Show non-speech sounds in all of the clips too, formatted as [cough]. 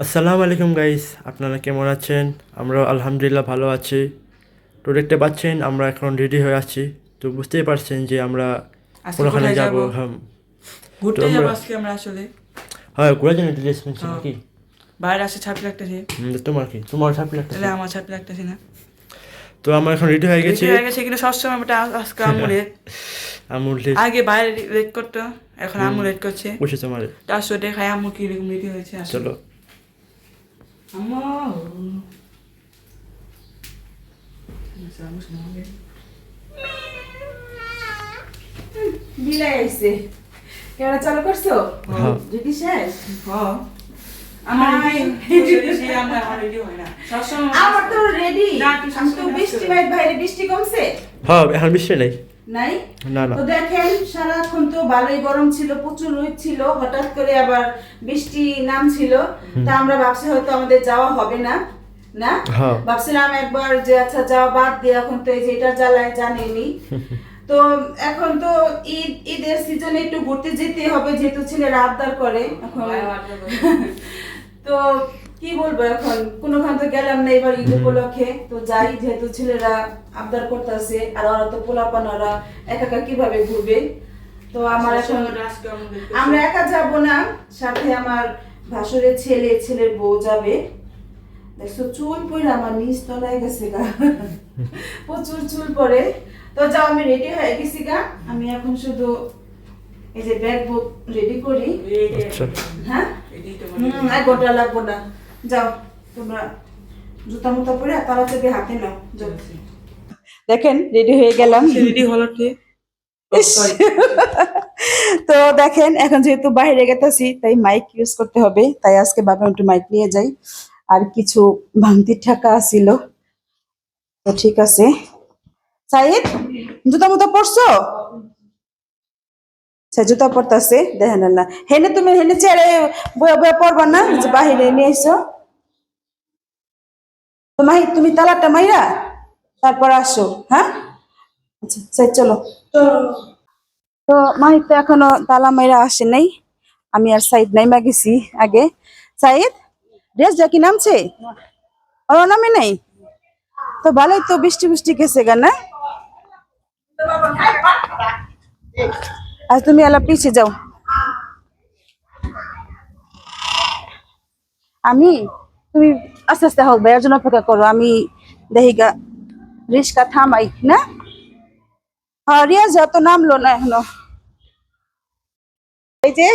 আসসালামু আলাইকুম গাইস আপনারা কেমন আছেন? আমরা আলহামদুলিল্লাহ ভালো আছি। তো দেখতে পাচ্ছেন আমরা এখন রেডি হয়ে আছি। তো বুঝতেই পারছেন যে আমরা কোনখানে যাব? হ্যাঁ ঘুরতে যাব আজকে আমরা আসলে। হ্যাঁ ঘুরে যান ড্রেস কিনছি। নাকি? বাইরে আসে ছাপি লাগতেছে। হুম, তোমার কি? তোমার সাপি লাগতেছে? তাহলে আমার ছাপি লাগতেছে না। তো আমরা এখন রেডি হয়ে গেছি। রেডি হয়ে গেছে কিন্তু সবসময় ওটা আজকে আমু রেড [laughs] আমুল। আগে বাইরে রেড করতো এখন আমু রেড করছে। বসে তোমার তার সাথে দেখাই আমু কি রকম রেডি হয়েছে বিলাই আইছে ক্যামেরা চালু করছ। যদি শেষ। আমার। আমার তো রেডি বৃষ্টি আসছো। ভাই বৃষ্টি কমছে হ্যাঁ এখন বৃষ্টি নেই নাই? তো দেখেন সারাক্ষণ তো ভালোই গরম ছিল প্রচুর রোদ ছিল হঠাৎ করে আবার বৃষ্টি নামছিল। তা আমরা ভাবছি হয়তো আমাদের যাওয়া হবে না না? হ্যাঁ। ভাবছিলাম একবার যে আচ্ছা যাওয়া বাদ দিয়ে এখন তো এই যে এটা জ্বালায় জানেনি [laughs] তো এখন তো ঈদ ঈদের সিজনে একটু ঘুরতে যেতে হবে যেহেতু ছেলেরা আবদার করে। এখন তো [laughs] কি বলব এখন? কোনোখান তো গেলাম না এবার ঈদ উপলক্ষে। তো যাই যেহেতু ছেলেরা আবদার করতেছে আর ওরা তো পোলাপান ওরা একা একা কীভাবে ঘুরবে? তো আমার এখন। আমরা একা যাব না। সাথে আমার ভাসুরের ছেলে ছেলের বউ যাবে। দেখছ চুল পরে আমার নিচ তলায় গেছে গা। প্রচুর চুল পরে তো যাও আমি রেডি হয়ে গেছি গা। আমি এখন শুধু এই যে ব্যাগ বুক রেডি করি। আচ্ছা। হ্যাঁ? Ready। এক ঘণ্টা লাগবো না। যাও তোমরা জুতা মুতা পরে তারা চেপে হাতে নাও যাও। দেখেন রেডি হয়ে গেলাম। ready হলো ঠিক ইস। তো দেখেন এখন যেহেতু বাইরে গেতেছি তাই মাইক ইউজ করতে হবে। তাই আজকে বাবা একটু মাইক নিয়ে যাই। আর কিছু ভাঙতির টাকা আছিল। তো ঠিক আছে। সাইদ জুতা মুতা পরছো? আচ্ছা জুতা পরতাছে, দেখেন না হেনে তুমি হেনে চেয়ারে বয়ে বয়ে পরবা না, যে বাহিরে নিয়ে এসো তো মাহি, তুমি তালাটা মাইরা তারপর আসো হ্যাঁ? আচ্ছা সাইদ চলো। তো মাহি তো এখনও তালা মাইরা আসে নাই। আমি আর সাইদ নাইমা গেছি আগে। সাইদ, ড্রেস যা কি নামছে? ওর নামে নাই? তো ভালোই তো বৃষ্টি বৃষ্টি গেছে গা, না? আর তুমি এলা পিছিয়ে যাও। আমি তুমি আস্তে আস্তে হোক ভাইয়ার জন্য অপেক্ষা করো। আমি গা রিস্কা থামাই না? হ্যাঁ রিয়াজ নামলো না এখনও। এই যে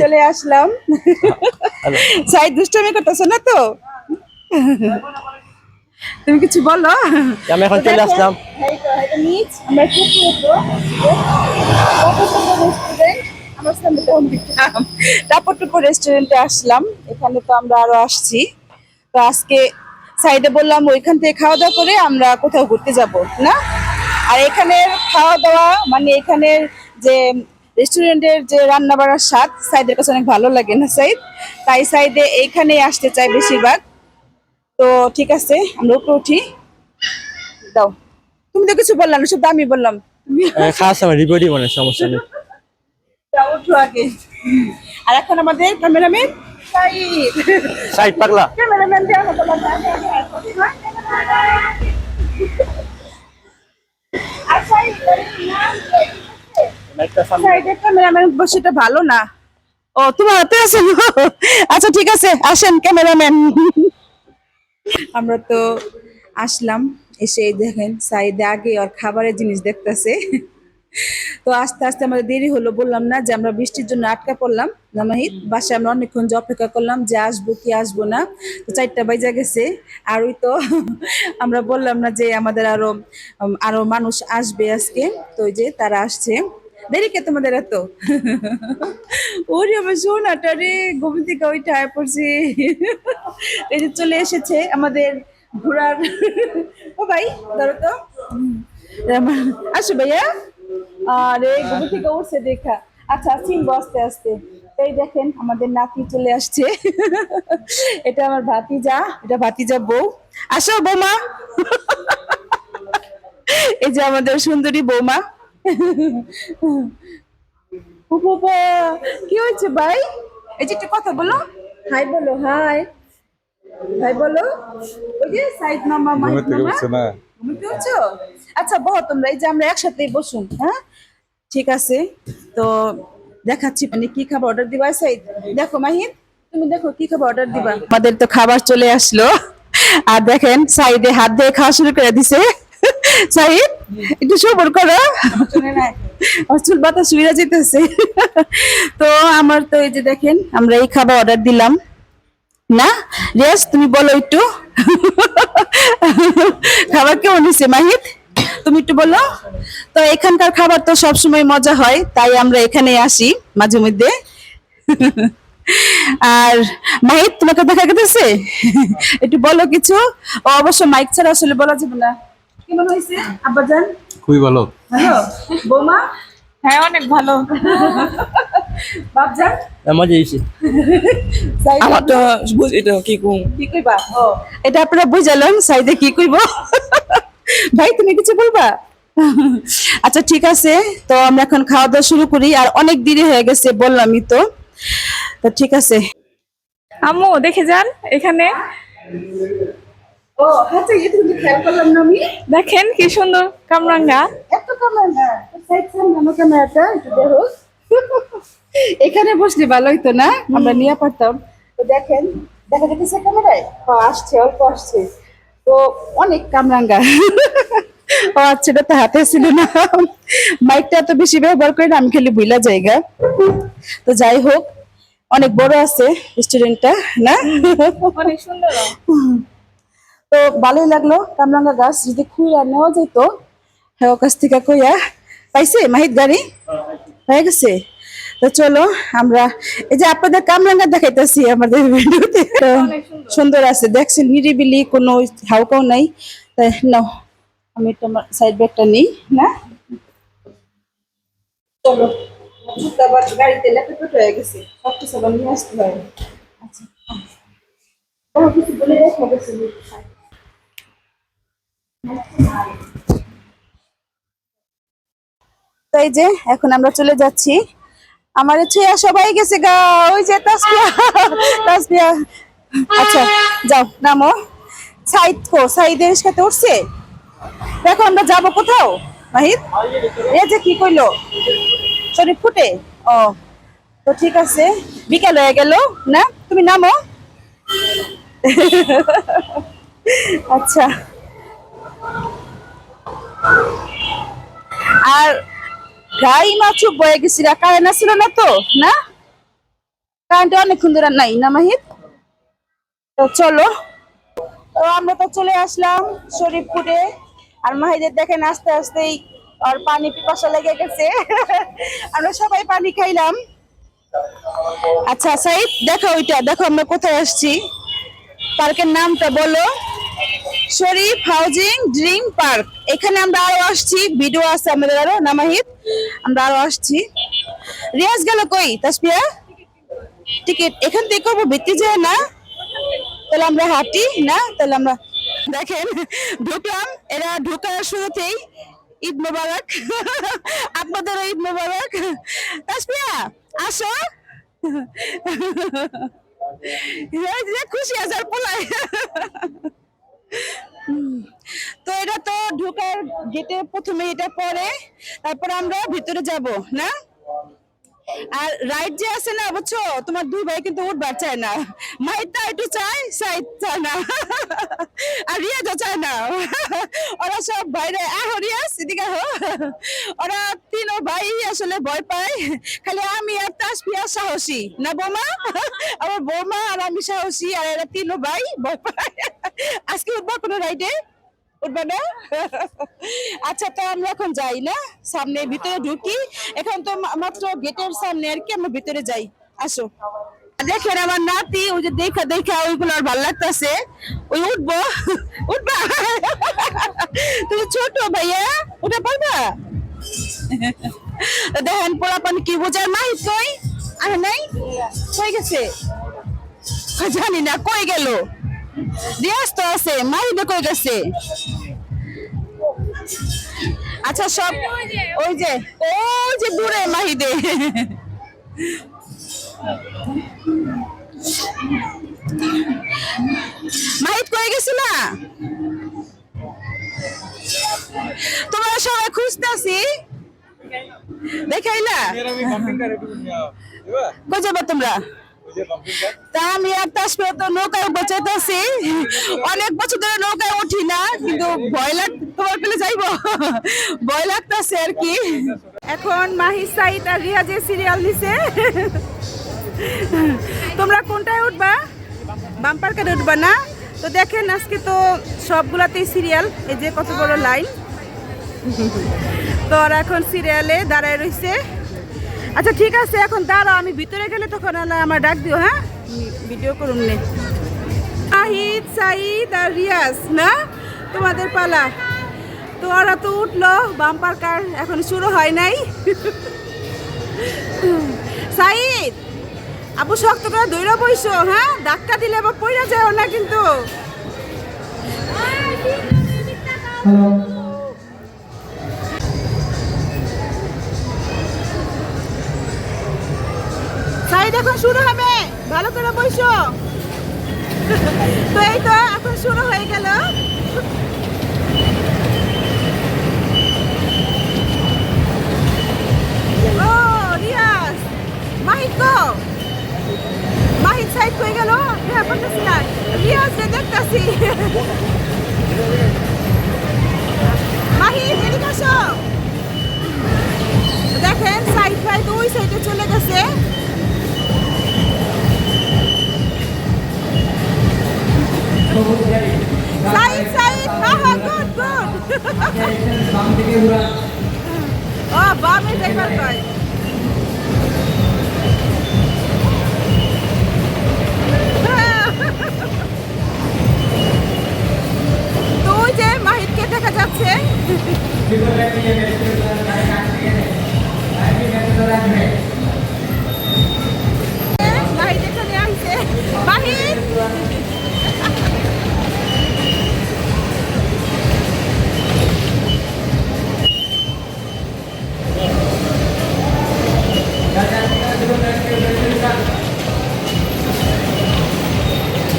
চলে আসলাম। সাই দুষ্টামি করতেছো না তো? তুমি কিছু বলো? আমি এখন চলে আসলাম। টাপর টুপর রেস্টুরেন্টে আসলাম এখানে তো আমরা আরও আসছি। তো আজকে সাইডে বললাম ওইখান থেকে খাওয়া দাওয়া করে আমরা কোথাও ঘুরতে যাব না? আর এখানের খাওয়া দাওয়া মানে এখানের যে রেস্টুরেন্টের যে রান্না বাড়ার স্বাদ সাইদের কাছে অনেক ভালো লাগে না সাইদ তাই সাইডে এইখানেই আসতে চাই বেশিরভাগ। তো ঠিক আছে আমরা উপরে উঠি। দাও। তুমি তো কিছু বললাম শুধু আমি বললাম। রিপোর্টই মনে সমস্যা নেই। উঠো আগে। আর এখন আমাদের ক্যামেরাম্যান সাইড পাগলা। বসেটা ভালো না। ও তোমার হাতে আছে আচ্ছা ঠিক আছে আসেন ক্যামেরাম্যান। আমরা তো আসলাম, এসে দেখেন সাইদে আগে আর খাবারের জিনিস দেখতেছে। তো আস্তে আস্তে আমাদের দেরি হলো, বললাম না যে আমরা বৃষ্টির জন্য আটকা পড়লাম জামাহিদ বাসায় আমরা অনেকক্ষণ যে অপেক্ষা করলাম যে আসব কি আসব না। তো চারটা বাজে গেছে, আর ওই তো আমরা বললাম না যে আমাদের আরও আরও মানুষ আসবে আজকে। তো যে তারা আসছে। দেরি কে তোমাদের এত? ওরে আমার সোনাটা রে থেকে ওইটা আয় পড়ছে। এই যে চলে এসেছে আমাদের ঘোরার ও ভাই, ধরো তো। আসো ভাইয়া। আরে, ঘুম থেকে উঠছে দেখা। আচ্ছা চিনবো আস্তে আস্তে। এই দেখেন, আমাদের নাতি চলে আসছে। এটা আমার ভাতিজা, এটা ভাতিজা বউ। আসো বৌমা। এই যে আমাদের সুন্দরী বৌমা। ও বাবা কি হয়েছে ভাই? এই যে একটা কথা বলো। হাই বলো হাই। হাই বলো। ওই যে সাইড মামা মাহিদ মামা। উঠছো আচ্ছা বহ তোমরা এই যে আমরা একসাথেই বসুন হ্যাঁ? ঠিক আছে। তো দেখাচ্ছি মানে কি খাবার অর্ডার দিবা সাইদ? দেখো মাহিদ তুমি দেখো কি খাবার অর্ডার দিবা। আমাদের তো খাবার চলে আসলো। আর দেখেন সাইডে হাত দিয়ে খাওয়া শুরু করে দিছে। সাইদ একটু সবর করো। চুল বাতা সুবিধা যেতেছে তো আমার তো এই যে দেখেন, আমরা এই খাবার অর্ডার দিলাম। না, রিয়াজ, তুমি বলো একটু। খাবার কেমন হয়েছে মাহিদ তুমি একটু বলো। তো এখানকার খাবার তো সবসময় মজা হয়, তাই আমরা এখানে আসি মাঝে মধ্যে। আর মাহিদ তোমাকে দেখা গেছে একটু বলো কিছু। অবশ্য মাইক ছাড়া আসলে বলা যাবে না। কেমন হয়েছে? আব্বাজান? খুবই ভালো। ভালো? বৌমা? হ্যাঁ অনেক ভালো। বাপজান? মজা হয়েছে। আমার তো বুঝি কি কম? কি কইবা? এটা আপনারা বুঝালেন সাইদে কি কইব? ভাই তুমি কিছু বলবা? আচ্ছা ঠিক আছে। তো আমরা এখন খাওয়া দাওয়া শুরু করি আর অনেক দেরি হয়ে গেছে বললামই তো। তো ঠিক আছে। আম্মু দেখে যান এখানে। দেখেন কি সুন্দর কামরাঙ্গা। এত একটু এখানে বসলে ভালো হইতো না? আমরা নিয়ে পারতাম। তো দেখেন দেখা যাচ্ছে ক্যামেরায়। ও আসছে অল্প আসছে। তো অনেক কামরাঙ্গা। ও আচ্ছা এটা তো হাতে ছিল না। মাইকটা এত বেশি ব্যবহার করি না আমি খালি ভুলা জায়গা। তো যাই হোক অনেক বড় আছে স্টুডেন্টটা না? অনেক সুন্দর। তো ভালোই লাগল, কামরাঙ্গা গাছ যদি খুঁড়া নেওয়া যেত হ্যাঁ কাছ থেকে কইয়া, পাইছে মাহিত গাড়ি? হয়ে গেছে? তো চলো, আমরা, এই যে আপনাদের কামরাঙ্গা দেখাইতেছি আমাদের ভিডিওতে। তো সুন্দর আছে, দেখছেন, নিরিবিলি, কোনো হাউকাও নাই। তাই নাও, আমি আমার সাইড ব্যাগটা নিই, না? চলো গাড়িতে লেপেট হয়ে গেছে সব কিছু আসতে হয় আচ্ছা কিছু বলে রেখে গেছে যে, এখন আমরা চলে যাচ্ছি। আমার সবাই গেছে গা, ওই যে তাসপিয়া তাসপিয়া আচ্ছা যাও, নামো। সাইদ কো, সাইদের সাথে উঠছে? দেখো, আমরা যাব কোথাও? মাহিদ এ যে কি কইলো? শরীর ফুটে? ও, তো ঠিক আছে। বিকাল হয়ে গেল, না? তুমি নামো। আচ্ছা। আর গাই মাছু বয়ে গেছিল না তো, না? অনেকক্ষণ ধরে নাই না মাহিদ তো চলো। তো আমরা তো চলে আসলাম শরীফপুরে। আর মাহিদের দেখেন আস্তে আস্তেই আর পানি পিপাসা লেগে গেছে। [laughs] আমরা সবাই পানি খাইলাম। আচ্ছা সাইদ দেখো ওইটা, দেখো আমরা কোথায় আসছি। পার্কের নামটা বলো। Sharif housing dream park. এখানে আমরা আরও আসছি। ভিডিও আছে আমাদের আরও, নামাহিদ। আমরা আরও আসছি। রিয়াজ গেল কই তাসপিয়া টিকিট এখান থেকে করব, ভিত্তি যায় না, তাহলে আমরা হাঁটি না, তাহলে আমরা দেখেন, ঢুকলাম। এরা ঢুকার শুরুতেই ঈদ মোবারক। আপনাদের ঈদ মোবারক। তাসপিয়া আসো। খুশি আছে আর পোলায়। ঢোকার গেটে প্রথমে এটা পরে, তারপর আমরা ভিতরে যাব, না? আর রাইড যে আছে না, বুঝছ? তোমার দুই ভাই কিন্তু উঠবার চায় না। মাইটা একটু চায় সাইড চায় না। আর রিয়াজও চায় না। ওরা সব বাইরে, আহো রিয়াজ, এদিকে আহো। ওরা তিনও ভাই আসলে ভয় পায়। খালি আমি আর তাসপিয়া সাহসী, না বোমা? আমার বৌমা আর আমি সাহসী, আর এরা তিনও ভাই ভয় পায়। আজকে উঠবা কোনো রাইডে উঠবে না? আচ্ছা তো আমরা এখন যাই, না? সামনে, ভিতরে ঢুকি। এখন তো মাত্র গেটের সামনে আর কি আমরা ভিতরে যাই। আসো। দেখেন আমার নাতি, ওই যে দেখা দেখা, ওইগুলো আর ভালো লাগতেছে। ওই উঠবো। উঠবা? তুমি ছোট ভাইয়া, উঠে পারবা দেখেন, পোলাপান কি বোঝার নাই কই? আর নাই? কই গেছে? জানি না, কই গেল? রিয়াজ তো আছে মাহিদে কই গেছে? আচ্ছা সব ওই যে ওই যে দূরে মাহিদে। মাহিত কয়ে গেছিলা? তোমরা সবাই খুঁজতেছি দেখাইলা? কই যাবে তোমরা? তা আমি একটা আসবে তো নৌকায় বচাইতেছি অনেক বছর ধরে নৌকায় উঠি না, কিন্তু ভয় লাগ তোমার পেলে যাইবো। ভয় লাগতেছে আর কি। এখন মাহি সাইদ আর রিয়াজের সিরিয়াল নিছে। তোমরা কোনটায় উঠবা? বাম্পার কাটে উঠবা না? তো দেখেন, আজকে তো সবগুলাতেই সিরিয়াল এই যে কত বড় লাইন তো এখন সিরিয়ালে দাঁড়ায় রইছে। আচ্ছা ঠিক আছে, এখন দাঁড়াও, আমি ভিতরে গেলে তখন আমার ডাক দিও হ্যাঁ? ভিডিও করুন নে। আহিদ সাইদ আর রিয়াজ, না? তোমাদের পালা। তো ওরা তো উঠল, বাম্পার কার এখন শুরু হয় নাই। সাইদ আপু শক্ত করে দৌড়া বইছো হ্যাঁ? ধাক্কা দিলে আবার পড়ে যাও না কিন্তু। এখন শুরু হবে। ভালো করে বইসো তো এই তো এখন শুরু হয়ে গেল। ও, রিয়াজ, মাহিত গো। মাহিত সাইড হয়ে গেল। হ্যাঁ বলতেছি রিয়াজ, দেখতেছি।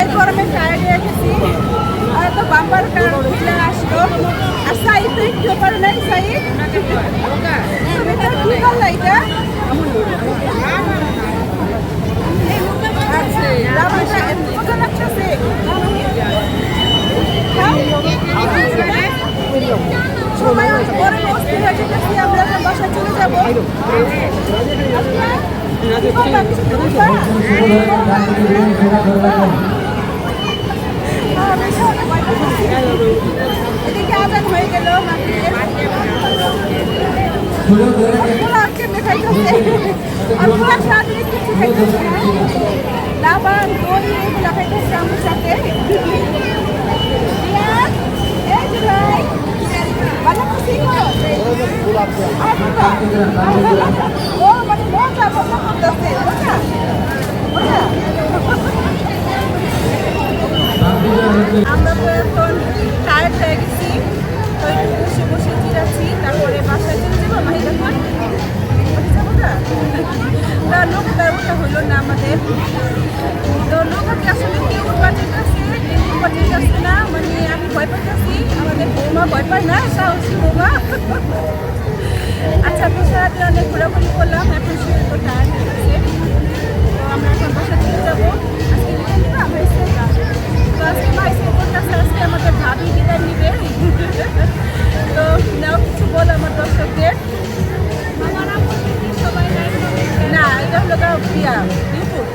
এই গরমে টায়ার্ড গেছি আর তো বাম্পার কার ফিলে আসলো আর সাইড তো একটু পারে নাই সাইড তুমি তো কি করলা এটা আচ্ছা, রাবারটা মজা লাগতেছে। হ্যাঁ? সবাই অনেক গরমে অস্থির হয়ে যেতেছি, আমরা এখন বাসায় চলে যাব। আচ্ছা, কি লাবান দই এগুলো খাইতেছে আমার সাথে। ভালো খুশি ও মানে আচ্ছা তো সারাদিন অনেক ঘোরাঘুরি করলাম, এখন শুয়ে তো হয়ে গেছে। তো আমরা এখন বাসা চলে যাব। আজকে বিদায় নিবা হয়েছে তো আজকে ভাইসে করতেছে আজকে আমাদের ভাবি বিদায় নিবে। তো নাও কিছু বল আমার দর্শকদের। না, এটা হলো গা প্রিয়া ইউটিউব